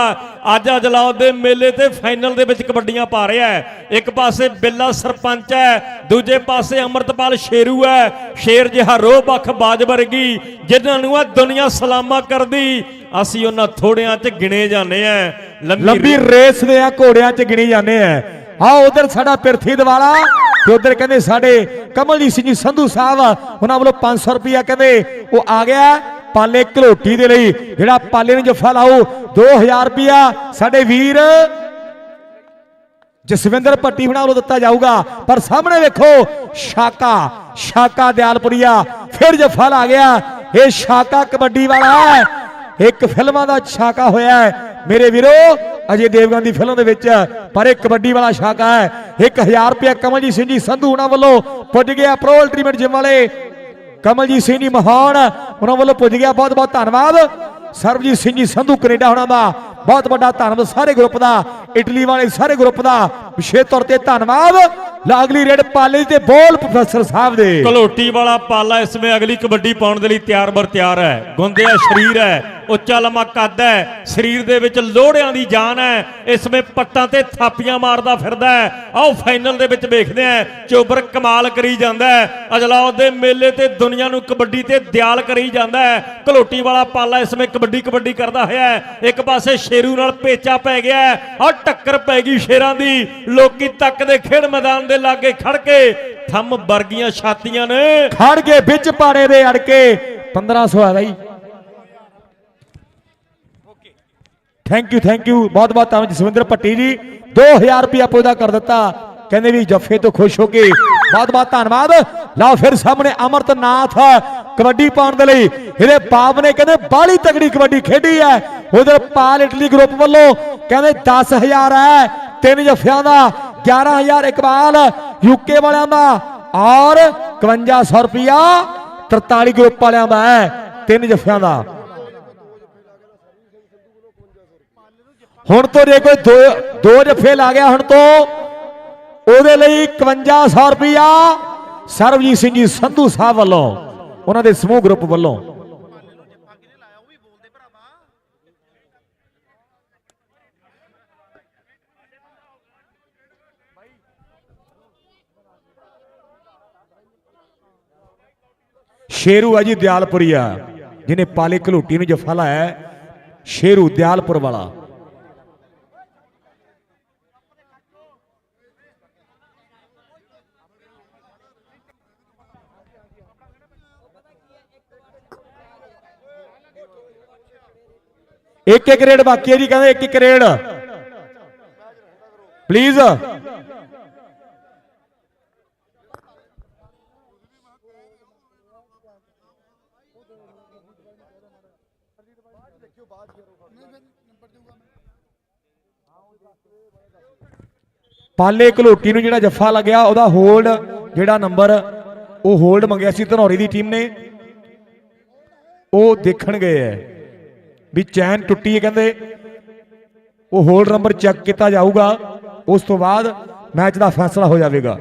ਅੱਜ ਅਜਲਾਉਦ ਦੇ ਮੇਲੇ ਤੇ ਫਾਈਨਲ ਦੇ ਵਿੱਚ ਕਬੱਡੀਆਂ ਪਾ ਰਿਹਾ ਹੈ। ਇੱਕ ਪਾਸੇ ਬਿੱਲਾ ਸਰਪੰਚ ਹੈ, ਦੂਜੇ ਪਾਸੇ ਅੰਮ੍ਰਿਤਪਾਲ ਸ਼ੇਰੂ ਹੈ। ਸ਼ੇਰ ਜਿਹਾ ਰੋਹ ਬਖ ਬਾਜ ਵਰਗੀ, ਜਿਨ੍ਹਾਂ ਨੂੰ ਆ ਦੁਨੀਆ ਸਲਾਮਾ ਕਰਦੀ। ਅਸੀਂ ਉਹਨਾਂ ਥੋੜਿਆਂ 'ਚ ਗਿਣੇ ਜਾਂਦੇ ਆ ਲੰਬੀ ਰੇਸ ਦੇ ਆ, ਘੋੜਿਆਂ 'ਚ ਗਿਣੇ ਜਾਂਦੇ ਆ ਆ ਉਧਰ ਸਾਡਾ ਪਿਰਥੀ ਦਵਾਲਾ ਤੇ ਉਧਰ ਕਹਿੰਦੇ ਸਾਡੇ ਕਮਲਜੀਤ ਸਿੰਘ ਜੀ, ਸੰਧੂ ਸਾਹਿਬ ਉਹਨਾਂ ਵੱਲੋਂ 500 ਰੁਪਇਆ ਕਹਿੰਦੇ ਉਹ ਆ ਗਿਆ। ਪਾਲੇ ਘਲੋਟੀ ਦੇ ਲਈ, ਜਿਹੜਾ ਪਾਲੇ ਨੂੰ ਜੱਫਾ ਲਾਊ 2000 ਰੁਪਇਆ ਸਾਡੇ ਵੀਰ ਜਸਵਿੰਦਰ ਪੱਟੀ ਬਣਾ ਵੱਲੋਂ ਦਿੱਤਾ ਜਾਊਗਾ। ਪਰ ਸਾਹਮਣੇ ਵੇਖੋ, ਸ਼ਾਕਾ ਸ਼ਾਕਾ ਦਿਆਲਪੁਰੀਆ ਫਿਰ ਜੱਫਾ ਲਾ ਗਿਆ। ਇਹ ਸ਼ਾਕਾ ਕਬੱਡੀ ਵਾਲਾ ਹੈ। ਇੱਕ ਫਿਲਮਾਂ ਦਾ ਛਾਕਾ ਹੋਇਆ ਹੈ। ਮੇਰੇ ਵੀਰੋ, ਅਜੇ ਦੇਵਗਨ ਦੀ ਫਿਲਮ ਦੇ ਵਿੱਚ, ਪਰ ਇਹ ਕਬੱਡੀ ਵਾਲਾ ਛਾਕਾ ਹੈ। 1000 ਰੁਪਏ ਕਮਲਜੀਤ ਸਿੰਘ ਜੀ ਸੰਧੂ ਉਹਨਾਂ ਵੱਲੋਂ ਪੁੱਜ ਗਿਆ ਪ੍ਰੋ ਅਲਟੀਮੇਟ ਜਿਮ ਵਾਲੇ। ਕਮਲਜੀਤ ਸਿੰਘ ਜੀ ਮਹਾਨ, ਉਹਨਾਂ ਵੱਲੋਂ ਪੁੱਜ ਗਿਆ, ਬਹੁਤ ਬਹੁਤ ਧੰਨਵਾਦ। ਸਰਬਜੀਤ ਸਿੰਘ ਜੀ ਸੰਧੂ ਕੈਨੇਡਾ ਉਹਨਾਂ ਦਾ ਬਹੁਤ ਵੱਡਾ ਧੰਨਵਾਦ ਸਾਰੇ ਗਰੁੱਪ ਦਾ, ਇਟਲੀ ਵਾਲੇ ਸਾਰੇ ਗਰੁੱਪ ਦਾ, ਵਿਸ਼ੇਸ਼ ਤੌਰ ਤੇ ਧੰਨਵਾਦ। ਲਾਗਲੀ ਰੇਡ ਪਾਲੇ ਤੇ ਬੋਲ ਪ੍ਰੋਫੈਸਰ ਸਾਹਿਬ ਦੇ। ਘਲੋਟੀ ਵਾਲਾ ਪਾਲਾ ਇਸ ਵਿੱਚ ਅਗਲੀ ਕਬੱਡੀ ਪਾਉਣ ਦੇ ਲਈ ਤਿਆਰ ਬਰ ਤਿਆਰ ਹੈ। ਗੁੰਦਿਆ ਸਰੀਰ ਹੈ, ਉੱਚਾ ਲੰਮਾ ਕੱਦ ਹੈ, ਸਰੀਰ ਦੇ ਵਿੱਚ ਲੋੜਿਆਂ ਦੀ ਜਾਨ ਹੈ, ਇਸ ਵਿੱਚ ਪੱਟਾਂ ਤੇ ਥਾਪੀਆਂ ਮਾਰਦਾ ਫਿਰਦਾ ਹੈ। ਆਓ ਫਾਈਨਲ ਦੇ ਵਿੱਚ ਵੇਖਦੇ ਆ ਚੋਬਰ ਕਮਾਲ ਕਰੀ ਜਾਂਦਾ ਹੈ। ਅਜਲਾਉਦ ਦੇ ਮੇਲੇ ਤੇ ਦੁਨੀਆ ਨੂੰ ਕਬੱਡੀ ਤੇ ਦਿਆਲ ਕਰੀ ਜਾਂਦਾ ਹੈ। ਘਲੋਟੀ ਵਾਲਾ ਪਾਲਾ ਇਸ ਵਿੱਚ ਕਬੱਡੀ ਕਬੱਡੀ ਕਰਦਾ ਹੋਇਆ ਹੈ। ਇੱਕ ਪਾਸੇ ਸ਼ੇਰੂ ਨਾਲ ਪੇਚਾ ਪੈ ਗਿਆ ਹੈ, ਆਹ ਟੱਕਰ ਪੈ ਗਈ ਸ਼ੇਰਾਂ ਦੀ। ਲੋਕੀ ਤੱਕ ਦੇ ਖੇਡ ਮੈਦਾਨ ਦੇ ਲਾਗੇ ਖੜ ਕੇ ਥੰਮ ਵਰਗੀਆਂ ਛਾਤੀਆਂ ਨੇ। ਖੜ ਕੇ ਵਿੱਚ ਪਾੜੇ ਦੇ ਅੜ ਕੇ 1500 ਆ ਗਈ ਥੈਂਕ ਯੂ ਥੈਂਕ ਯੂ ਬਹੁਤ ਬਹੁਤ ਧੰਨਵਾਦ ਜਸਵਿੰਦਰ ਭੱਟੀ ਜੀ। 2000 ਰੁਪਇਆ ਪੌਦਾ ਕਰ ਦਿੱਤਾ। ਕਹਿੰਦੇ ਵੀ ਜੱਫੇ ਤੋਂ ਖੁਸ਼ ਹੋ ਕੇ। ਬਹੁਤ ਬਹੁਤ ਧੰਨਵਾਦ। ਲਓ ਫਿਰ ਸਾਹਮਣੇ ਅਮਰਤਨਾਥ ਕਬੱਡੀ ਪਾਉਣ ਦੇ ਲਈ। ਇਹਦੇ ਬਾਪ ਨੇ ਕਹਿੰਦੇ ਬਾਲੀ ਤਗੜੀ ਕਬੱਡੀ ਖੇਡੀ ਹੈ। ਉਧਰ ਪਾਲ ਇਟਲੀ ਗਰੁੱਪ ਵੱਲੋਂ ਕਹਿੰਦੇ 10000 ਹੈ। ਤਿੰਨ ਜੱਫਿਆਂ ਦਾ 11000 ਇਕਬਾਲ ਯੂਕੇ ਵਾਲਿਆਂ ਦਾ, ਔਰ 5100 ਰੁਪਇਆ 43 ਗਰੁੱਪ ਵਾਲਿਆਂ ਦਾ ਹੈ, ਤਿੰਨ ਜੱਫਿਆਂ ਦਾ। ਹੁਣ ਤੋਂ ਜੇ ਕੋਈ ਦੋ ਦੋ ਜੱਫੇ ਲਾ ਗਿਆ, ਹੁਣ ਤੋਂ ਉਹਦੇ ਲਈ 5100 ਰੁਪਇਆ ਸਰਬਜੀਤ ਸਿੰਘ ਜੀ ਸੰਧੂ ਸਾਹਿਬ ਵੱਲੋਂ, ਉਹਨਾਂ ਦੇ ਸਮੂਹ ਗਰੁੱਪ ਵੱਲੋਂ। ਸ਼ੇਰੂ ਆ ਜੀ ਦਿਆਲਪੁਰੀਆ ਜਿਹਨੇ ਪਾਲੇ ਘਲੋਟੀ ਨੂੰ ਜਫਾ ਲਾਇਆ ਸ਼ੇਰੂ ਦਿਆਲਪੁਰ ਵਾਲਾ। ਇੱਕ ਇੱਕ ਰੇਡ ਬਾਕੀ ਹੈ ਜੀ, ਕਹਿੰਦੇ ਇੱਕ ਇੱਕ ਰੇਡ। ਪਲੀਜ਼ ਪਾਲੇ ਘਲੋਟੀ ਨੂੰ ਜਿਹੜਾ ਜੱਫਾ ਲੱਗਿਆ, ਉਹਦਾ ਹੋਲਡ ਜਿਹੜਾ ਨੰਬਰ ਉਹ ਹੋਲਡ ਮੰਗਿਆ ਸੀ ਧਨੌਰੀ ਦੀ ਟੀਮ ਨੇ। ਉਹ ਦੇਖਣ ਗਏ ਐ ਵੀ ਚੈਨ ਟੁੱਟੀ ਹੈ ਕਹਿੰਦੇ। ਉਹ ਹੋਲਡ ਨੰਬਰ ਚੈੱਕ ਕੀਤਾ ਜਾਊਗਾ, ਉਸ ਤੋਂ ਬਾਅਦ ਮੈਚ ਦਾ ਫੈਸਲਾ ਹੋ ਜਾਵੇਗਾ।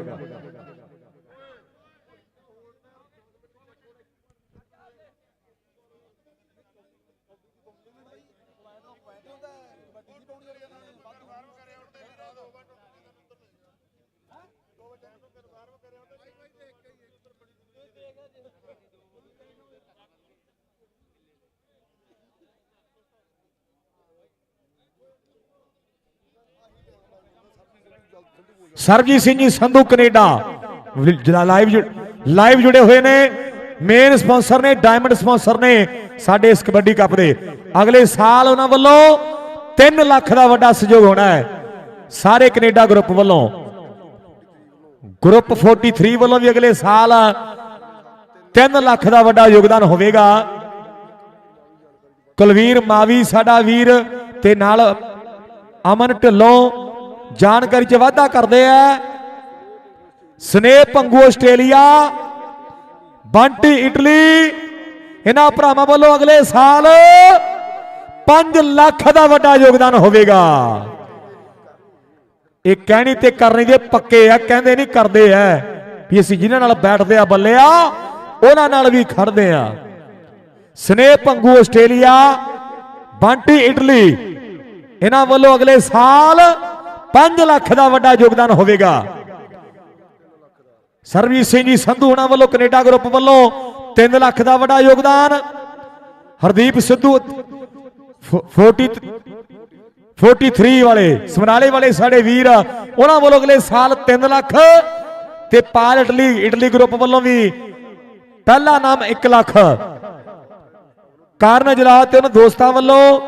ਸਰਜੀਤ ਸਿੰਘ ਜੀ, ਸੰਧੂ ਕੈਨੇਡਾ। ਜਿਹੜਾ ਲਾਈਵ ਲਾਈਵ ਜੁੜੇ ਹੋਏ ਨੇ। ਮੇਨ ਸਪਾਂਸਰ ਨੇ ਡਾਇਮੰਡ ਸਪਾਂਸਰ ਨੇ ਸਾਡੇ ਇਸ ਕਬੱਡੀ ਕੱਪ ਦੇ। ਅਗਲੇ ਸਾਲ ਉਹਨਾਂ ਵੱਲੋਂ 3 ਲੱਖ ਦਾ ਵੱਡਾ ਸਹਿਯੋਗ ਹੋਣਾ ਹੈ। ਸਾਰੇ ਕੈਨੇਡਾ ਗਰੁੱਪ ਵੱਲੋਂ। ਗਰੁੱਪ 43 ਵੱਲੋਂ ਵੀ ਅਗਲੇ ਸਾਲ 3 ਲੱਖ ਦਾ ਵੱਡਾ ਯੋਗਦਾਨ ਹੋਵੇਗਾ। ਕੁਲਵੀਰ ਮਾਵੀ, ਸਾਡਾ ਵੀਰ ਤੇ ਨਾਲ ਅਮਨ ਢਿੱਲੋਂ ਜਾਣਕਾਰੀ 'ਚ ਵਾਧਾ ਕਰਦੇ ਆ। ਸਨੇਹ ਪੰਗੂ ਆਸਟ੍ਰੇਲੀਆ, ਬੰਟੀ ਇਟਲੀ, ਇਹਨਾਂ ਭਰਾਵਾਂ ਵੱਲੋਂ ਅਗਲੇ ਸਾਲ 5 ਲੱਖ ਦਾ ਵੱਡਾ ਯੋਗਦਾਨ ਹੋਵੇਗਾ। ਇਹ ਕਹਿਣੀ ਤੇ ਕਰਨੀ ਦੇ ਪੱਕੇ ਆ, ਕਹਿੰਦੇ ਨਹੀਂ ਕਰਦੇ ਆ। ਵੀ ਅਸੀਂ ਜਿਨ੍ਹਾਂ ਨਾਲ ਬੈਠਦੇ ਆ ਬੱਲਿਆ ਉਹਨਾਂ ਨਾਲ ਵੀ ਖੜਦੇ ਆ। ਸਨੇਹ ਪੰਗੂ ਆਸਟ੍ਰੇਲੀਆ, ਬੰਟੀ ਇਟਲੀ, ਇਹਨਾਂ ਵੱਲੋਂ ਅਗਲੇ ਸਾਲ 5 ਲੱਖ ਦਾ ਵੱਡਾ ਯੋਗਦਾਨ ਹੋਵੇਗਾ। ਸਰਵੀਰ ਸਿੰਘ ਜੀ ਸੰਧੂ ਉਹਨਾਂ ਵੱਲੋਂ ਕੈਨੇਡਾ ਗਰੁੱਪ ਵੱਲੋਂ 3 ਲੱਖ ਦਾ ਵੱਡਾ ਯੋਗਦਾਨ। ਹਰਦੀਪ ਸਿੱਧੂ 40 43 ਵਾਲੇ ਸਮਨਾਲੇ ਵਾਲੇ ਸਾਡੇ ਵੀਰ, ਉਹਨਾਂ ਵੱਲੋਂ ਅਗਲੇ ਸਾਲ 3 ਲੱਖ ਤੇ ਪਾਲ ਇਟਲੀ ਇਟਲੀ ਗਰੁੱਪ ਵੱਲੋਂ ਵੀ ਪਹਿਲਾ ਨਾਮ 1 ਲੱਖ। ਕਾਰਨ ਜਲਾਦ ਤੇ ਉਹਨਾਂ ਦੋਸਤਾਂ ਵੱਲੋਂ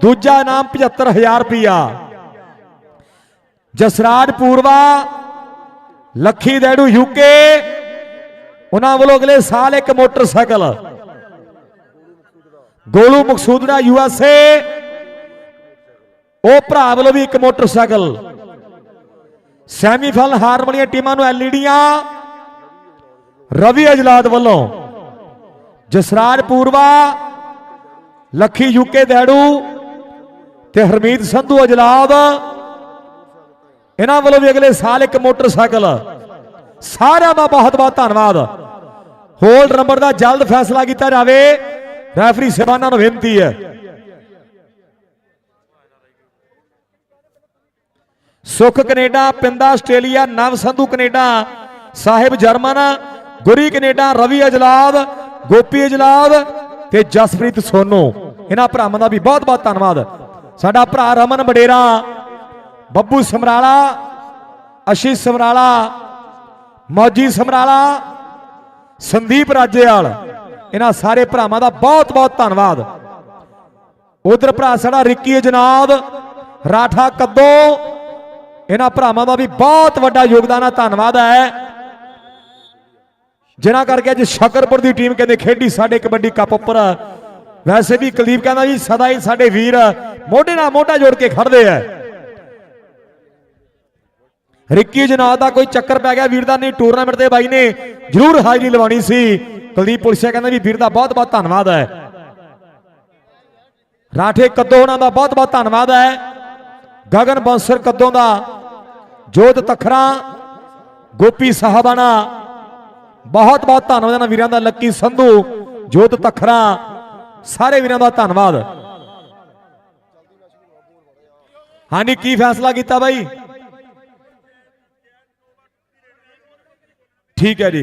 ਦੂਜਾ ਨਾਮ 75000 ਰੁਪਇਆ ਜਸਰਾਜ ਪੂਰਵਾ, ਲੱਖੀ ਦੈੜੂ ਯੂਕੇ ਉਹਨਾਂ ਵੱਲੋਂ ਅਗਲੇ ਸਾਲ ਇੱਕ ਮੋਟਰਸਾਈਕਲ। ਗੋਲੂ ਮਕਸੂਦੜਾ ਯੂਐਸਏ ਉਹ ਭਰਾ ਵੱਲੋਂ ਵੀ ਇੱਕ ਮੋਟਰਸਾਈਕਲ। ਸੈਮੀਫਾਈਨਲ ਹਾਰਨ ਵਾਲੀਆਂ ਟੀਮਾਂ ਨੂੰ ਐਲਈਡੀਆਂ, ਰਵੀ ਅਜਲਾਦ ਵੱਲੋਂ। ਜਸਰਾਜ ਪੂਰਵਾ, ਲੱਖੀ ਯੂਕੇ ਦੈੜੂ ਤੇ ਹਰਮੀਤ ਸੰਧੂ ਅਜਲਾਦ। ਇਹਨਾਂ ਵੱਲੋਂ ਵੀ ਅਗਲੇ ਸਾਲ ਇੱਕ ਮੋਟਰਸਾਈਕਲ। ਸਾਰਿਆਂ ਦਾ ਬਹੁਤ ਬਹੁਤ ਧੰਨਵਾਦ। ਹੋਲਡ ਨੰਬਰ ਦਾ ਜਲਦ ਫੈਸਲਾ ਕੀਤਾ ਜਾਵੇ। ਰੈਫਰੀ ਸੇਵਾਨਾਂ ਨੂੰ ਬੇਨਤੀ ਹੈ। Sukh Canada Pinda Australia, Nav Sandhu Canada, Sahib German, Guri Canada, Ravi Ajlad Gopi Ajlad ਤੇ ਜਸਪ੍ਰੀਤ ਸੋਨੂ। ਇਹਨਾਂ ਭਰਾਵਾਂ ਦਾ ਵੀ ਬਹੁਤ ਬਹੁਤ ਧੰਨਵਾਦ। ਸਾਡਾ ਭਰਾ ਰਮਨ ਬਡੇਰਾ ਬੱਬੂ ਸਮਰਾਲਾ ਅਸ਼ੀਸ਼ ਸਮਰਾਲਾ, ਮੌਜੀ ਸਮਰਾਲਾ, ਸੰਦੀਪ ਰਾਜੇਵਾਲ, ਇਹਨਾਂ ਸਾਰੇ ਭਰਾਵਾਂ ਦਾ ਬਹੁਤ ਬਹੁਤ ਧੰਨਵਾਦ। ਉਧਰ ਭਰਾ ਸਾਡਾ ਰਿੱਕੀ ਜਨਾਬ ਰਾਠਾ ਕੱਦੋ, ਇਹਨਾਂ ਭਰਾਵਾਂ ਦਾ ਵੀ ਬਹੁਤ ਵੱਡਾ ਯੋਗਦਾਨ ਹੈ ਧੰਨਵਾਦ ਹੈ। ਜਿਨ੍ਹਾਂ ਕਰਕੇ ਅੱਜ ਸ਼ਕਰਪੁਰ ਦੀ ਟੀਮ ਕਹਿੰਦੇ ਖੇਡੀ ਸਾਡੇ ਕਬੱਡੀ ਕੱਪ ਉੱਪਰ। ਵੈਸੇ ਵੀ ਕੁਲਦੀਪ ਕਹਿੰਦਾ ਜੀ ਸਦਾ ਹੀ ਸਾਡੇ ਵੀਰ ਮੋਢੇ ਨਾਲ ਮੋਢਾ ਜੋੜ ਕੇ ਖੜਦੇ ਆ। ਰਿੱਕੀ ਜਨਾਬ ਦਾ ਕੋਈ ਚੱਕਰ ਪੈ ਗਿਆ, ਵੀਰ ਦਾ ਨਹੀਂ ਟੂਰਨਾਮੈਂਟ ਦੇ ਬਾਈ ਨੇ ਜ਼ਰੂਰ ਹਾਜ਼ਰੀ ਲਵਾਉਣੀ ਸੀ। ਕੁਲਦੀਪ ਪੁਲਿਸਿਆ ਕਹਿੰਦਾ ਵੀ ਵੀਰ ਦਾ ਬਹੁਤ ਬਹੁਤ ਧੰਨਵਾਦ ਹੈ। ਰਾਠੇ ਕੱਦੋ ਉਹਨਾਂ ਦਾ ਬਹੁਤ ਬਹੁਤ ਧੰਨਵਾਦ ਹੈ। ਗਗਨ ਬੰਸਰ ਕੱਦੋਂ ਦਾ, ਜੋਤ ਤਖਰਾ, ਗੋਪੀ ਸਾਹਿਬਾਨਾ ਬਹੁਤ ਬਹੁਤ ਧੰਨਵਾਦ ਇਹਨਾਂ ਵੀਰਾਂ ਦਾ, ਲੱਕੀ ਸੰਧੂ, ਜੋਤ ਤਖਰਾ, ਸਾਰੇ ਵੀਰਾਂ ਦਾ ਧੰਨਵਾਦ। ਹਾਂਜੀ, ਕੀ ਫੈਸਲਾ ਕੀਤਾ ਬਾਈ? ਠੀਕ ਹੈ ਜੀ।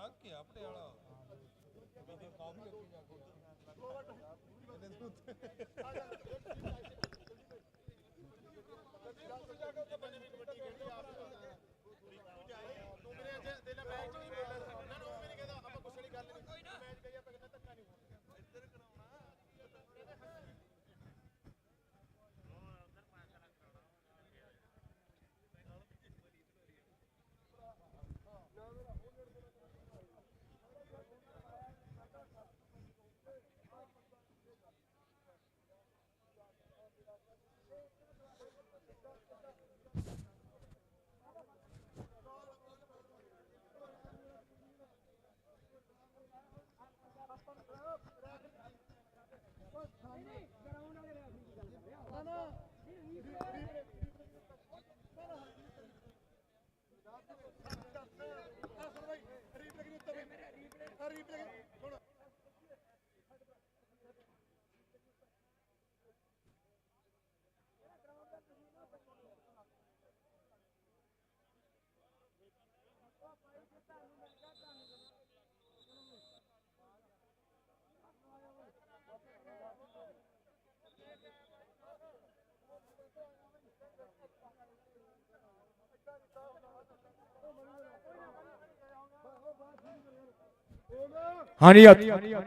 ਲੰਘ ਕੇ ਆ ਪਟਿਆਲਾ ਇਹਦੇ ਕਾਫੀ ਅੱਗੇ ਜਾ ਕੇ ਇਹਦੇ ਦੇ ਉੱਤੇ। ਕਦੀ ਜਾ ਕੇ ਉੱਥੇ ਬੰਦੇ ਦੀ ਕਬੱਡੀ ਖੇਡਦੇ ਆਪ ਤੂੰ ਮੇਰੇ ਦੇ ਲੈ ਮੈਚ ਨਹੀਂ ਬੋਲਦਾ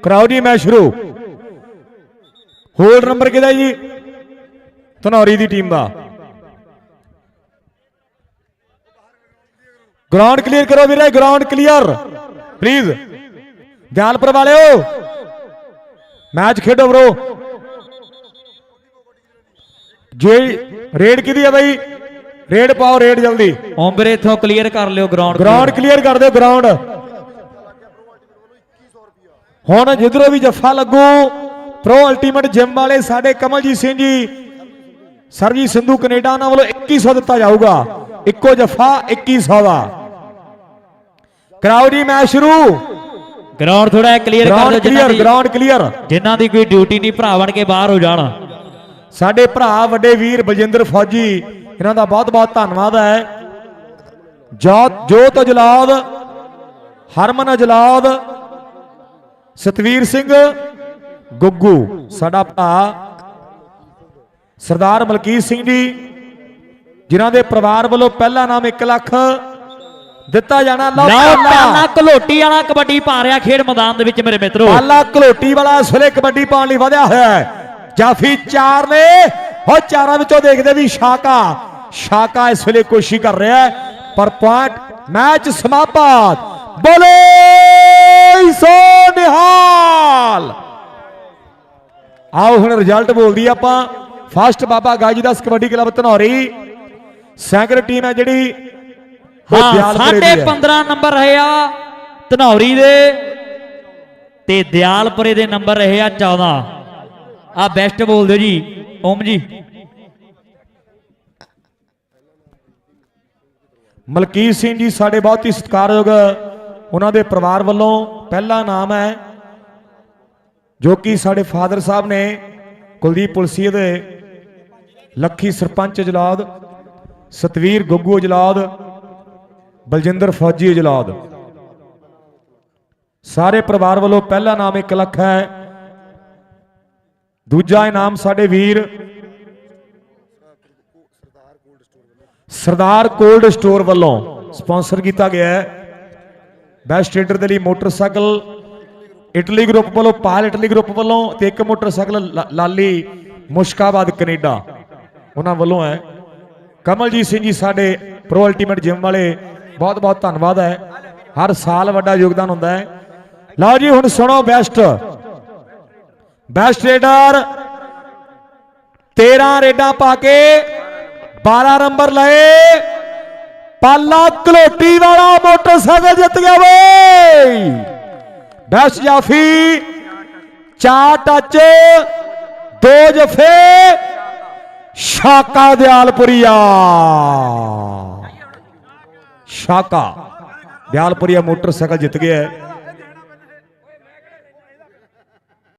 ਕਰਾਓ ਜੀ ਮੈਚ ਸ਼ੁਰੂ। ਹੋਲਡ ਨੰਬਰ ਕਿਹਦਾ ਜੀ? ਧਨੌਰੀ ਦੀ ਟੀਮ ਦਾ। ਗਰਾਊਂਡ ਕਲੀਅਰ ਕਰੋ ਵੀਰੇ ਗਰਾਊਂਡ ਕਲੀਅਰ। ਪਲੀਜ਼ ਦਿਆਲਪੁਰ ਵਾਲਿਓ ਮੈਚ ਖੇਡੋ ਬ్రో ਜੇ ਰੇਡ ਕਿਹਦੀ ਹੈ ਬਾਈ? ਰੇਡ ਪਾਓ ਰੇਡ ਜਲਦੀ। ਓਮ ਵੀਰੇ ਇਥੋਂ ਕਲੀਅਰ ਕਰ ਲਿਓ ਗਰਾਊਂਡ ਗਰਾਊਂਡ ਕਲੀਅਰ ਕਰ ਦਿਓ ਗਰਾਊਂਡ ਹੁਣ ਜਿੱਧਰੋਂ ਵੀ ਜੱਫਾ ਲੱਗੂ ਪ੍ਰੋ ਅਲਟੀਮੇਟ ਜਿਮ ਵਾਲੇ ਸਾਡੇ ਕਮਲਜੀਤ ਸਿੰਘ ਜੀ ਸਰਜੀ ਸਿੰਧੂ ਕੈਨੇਡਾ ਉਹਨਾਂ ਵੱਲੋਂ 2100 ਦਿੱਤਾ ਜਾਊਗਾ। ਇੱਕੋ ਜੱਫਾ 2100 ਦਾ। ਕਰਾਓ ਜੀ ਮੈਚ ਸ਼ੁਰੂ। ਗਰਾਊਂਡ ਥੋੜਾ ਕਲੀਅਰ ਕਰ ਦਿਓ ਜਿਨ੍ਹਾਂ ਦੀ ਗਰਾਊਂਡ ਕਲੀਅਰ ਜਿਨ੍ਹਾਂ ਦੀ ਕੋਈ ਡਿਊਟੀ ਨਹੀਂ ਭਰਾ ਬਣ ਕੇ ਬਾਹਰ ਹੋ ਜਾਣ। ਸਾਡੇ ਭਰਾ ਵੱਡੇ ਵੀਰ ਬਲਜਿੰਦਰ ਫੌਜੀ ਇਹਨਾਂ ਦਾ ਬਹੁਤ ਬਹੁਤ ਧੰਨਵਾਦ ਹੈ। ਜੋਤ ਜੋਤ ਅਜਲਾਦ ਹਰਮਨ ਅਜਲਾਦ ਸਤਵੀਰ ਸਿੰਘ ਗੁੱਗੂ ਸਾਡਾ ਭਰਾ ਸਰਦਾਰ ਮਲਕੀਤ ਸਿੰਘ ਜੀ ਜਿਨ੍ਹਾਂ ਦੇ ਪਰਿਵਾਰ ਵੱਲੋਂ ਪਹਿਲਾ ਨਾਮ 1 ਲੱਖ ਦਿੱਤਾ ਜਾਣਾ ਲਓ। ਪਾਲਾ ਘਲੋਟੀ ਵਾਲਾ ਕਬੱਡੀ ਪਾ ਰਿਹਾ ਖੇਡ ਮੈਦਾਨ ਦੇ ਵਿੱਚ ਮੇਰੇ ਮਿੱਤਰੋ। ਪਾਲਾ ਘਲੋਟੀ ਵਾਲਾ ਇਸ ਵੇਲੇ ਕਬੱਡੀ ਪਾਉਣ ਲਈ ਵਧਿਆ ਹੋਇਆ ਹੈ। ਜਾਫੀ ਚਾਰ ਨੇ ਹੋ ਚਾਰਾਂ ਵਿੱਚੋਂ ਦੇਖਦੇ ਵੀ ਸ਼ਾਕਾ ਸ਼ਾਕਾ ਇਸ ਵੇਲੇ ਕੋਸ਼ਿਸ਼ ਕਰ ਰਿਹਾ ਹੈ ਪਰ ਪੁਆਇੰਟ ਮੈਚ ਸਮਾਪਤ। ਬੋਲੇ ਸੋ ਆਓ ਹੁਣ ਰਿਜ਼ਲਟ ਬੋਲਦੀ ਆਪਾਂ। First Baba Gaji Das kabaddi club Dhanauri. ਸੈਂਕਰ team ਹੈ ਜਿਹੜੀ ਹੈ। 15 ਨੰਬਰ ਰਹੇ ਆ ਧਨੌਰੀ ਦੇ ਤੇ ਦਿਆਲਪੁਰੇ ਦੇ ਨੰਬਰ ਰਹੇ ਆ 14 ਆ ਬੈਸਟ ਬੋਲ ਦਿਓ ਜੀ ਓਮ ਜੀ। ਮਲਕੀਤ ਸਿੰਘ ਜੀ ਸਾਡੇ ਬਹੁਤ ਹੀ ਸਤਿਕਾਰਯੋਗ ਉਹਨਾਂ ਦੇ ਪਰਿਵਾਰ ਵੱਲੋਂ ਪਹਿਲਾ ਨਾਮ ਹੈ ਜੋ ਕਿ ਸਾਡੇ ਫਾਦਰ ਸਾਹਿਬ ਨੇ ਕੁਲਦੀਪ ਪੁਲਸੀਏ ਦੇ ਲੱਖੀ ਸਰਪੰਚ ਅਜਲਾਦ ਸਤਵੀਰ ਗੱਗੂ ਜਲਾਦ, ਬਲਜਿੰਦਰ ਫੌਜੀ ਜਲਾਦ। ਸਾਰੇ ਪਰਿਵਾਰ ਵੱਲੋਂ ਪਹਿਲਾ ਨਾਮ 1 ਲੱਖ ਹੈ। ਦੂਜਾ ਇਨਾਮ ਸਾਡੇ ਵੀਰ ਸਰਦਾਰ ਕੋਲਡ ਸਟੋਰ ਵੱਲੋਂ ਸਪਾਂਸਰ ਕੀਤਾ ਗਿਆ ਹੈ। ਬੈਸਟ ਟ੍ਰੇਡਰ ਦੇ ਲਈ ਮੋਟਰਸਾਈਕਲ ਇਟਲੀ ਗਰੁੱਪ ਵੱਲੋਂ ਪਾਲ ਇਟਲੀ ਗਰੁੱਪ ਵੱਲੋਂ ਤੇ ਇੱਕ ਮੋਟਰਸਾਈਕਲ ਲਾਲੀ ਮੁਸ਼ਕਾਬਾਦ ਕੈਨੇਡਾ। ਉਹਨਾਂ ਵੱਲੋਂ ਹੈ। ਕਮਲਜੀਤ ਸਿੰਘ ਜੀ ਸਾਡੇ ਪ੍ਰੋ ਅਲਟੀਮੇਟ ਜਿਮ ਵਾਲੇ ਬਹੁਤ ਬਹੁਤ ਧੰਨਵਾਦ ਹੈ। ਹਰ ਸਾਲ ਵੱਡਾ ਯੋਗਦਾਨ ਹੁੰਦਾ ਹੈ। ਲਓ ਜੀ, ਹੁਣ ਸੁਣੋ ਬੈਸਟ ਬੈਸਟ ਰੇਡਰ। 13 ਰੇਡਾਂ ਪਾ ਕੇ 12 ਨੰਬਰ ਲਏ। ਪਾਲਾ ਕਲੋਟੀ ਵਾਲਾ ਮੋਟਰਸਾਈਕਲ ਜਿੱਤ ਗਿਆ ਵੇ ਬੈਸਟ ਜਾਫੀ ਚਾਰ ਟੱਚ ਦੋ ਜਫੇ ਸ਼ਾਕਾ ਦਿਆਲਪੁਰੀਆ ਸ਼ਾਕਾ ਦਿਆਲਪੁਰੀਆ ਮੋਟਰਸਾਈਕਲ ਜਿੱਤ ਗਿਆ ਹੈ।